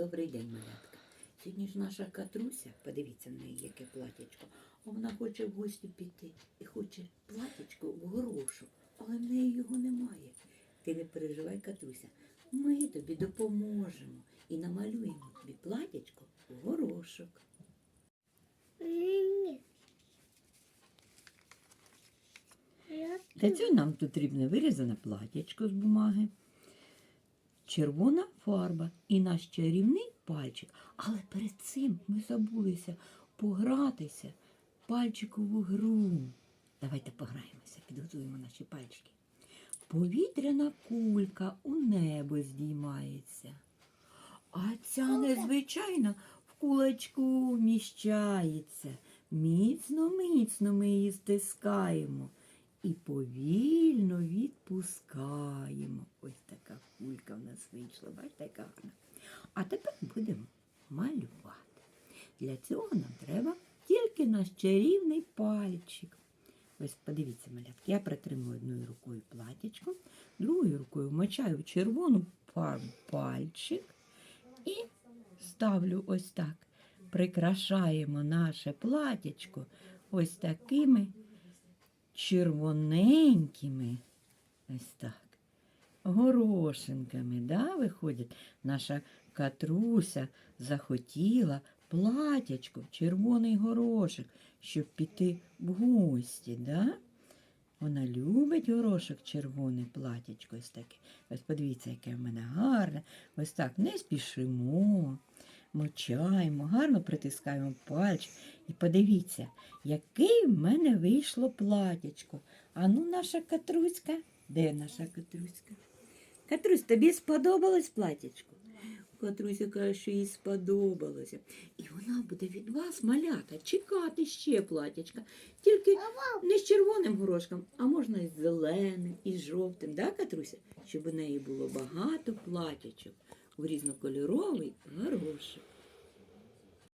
Добрий день, малятка. Сьогодні ж наша Катруся, подивіться на неї, яке платячко. Вона хоче в гості піти і хоче платячко в горошок, але в неї його немає. Ти не переживай, Катруся. Ми тобі допоможемо і намалюємо тобі платячко в горошок. Для цього нам потрібне вирізане платячко з бумаги, червона фарба і наш чарівний пальчик. Але перед цим ми забулися погратися в пальчикову гру. Давайте пограємося, підготуємо наші пальчики. Повітряна кулька у небо здіймається. А ця незвичайна в кулачку вміщається. Міцно, міцно ми її стискаємо і повільно відпускаємо. Кулька в нас вийшла, бачите, яка гарна. А тепер будемо малювати. Для цього нам треба тільки наш чарівний пальчик. Ось подивіться, малятки, я притримую одною рукою платічко, другою рукою вмочаю червону пальчик і ставлю ось так. Прикрашаємо наше платячко ось такими червоненькими, ось так, горошинками, да, виходять. Наша Катруся захотіла платячко, червоний горошок, щоб піти в гості, да? Вона любить горошок червоне платячко ось таке. Ось подивіться, яке в мене гарне. Ось так не спішимо, мочаємо, гарно притискаємо пальчик. І подивіться, яке в мене вийшло платячко. А ну, наша Катруська. Де наша Катруська? Катрусь, тобі сподобалось платічко? Катруся каже, що їй сподобалося. І вона буде від вас, малята, чекати ще платячка. Тільки не з червоним горошком, а можна і з зеленим, і з жовтим, да, Катруся? Щоб у неї було багато платячок у різнокольоровий горошок.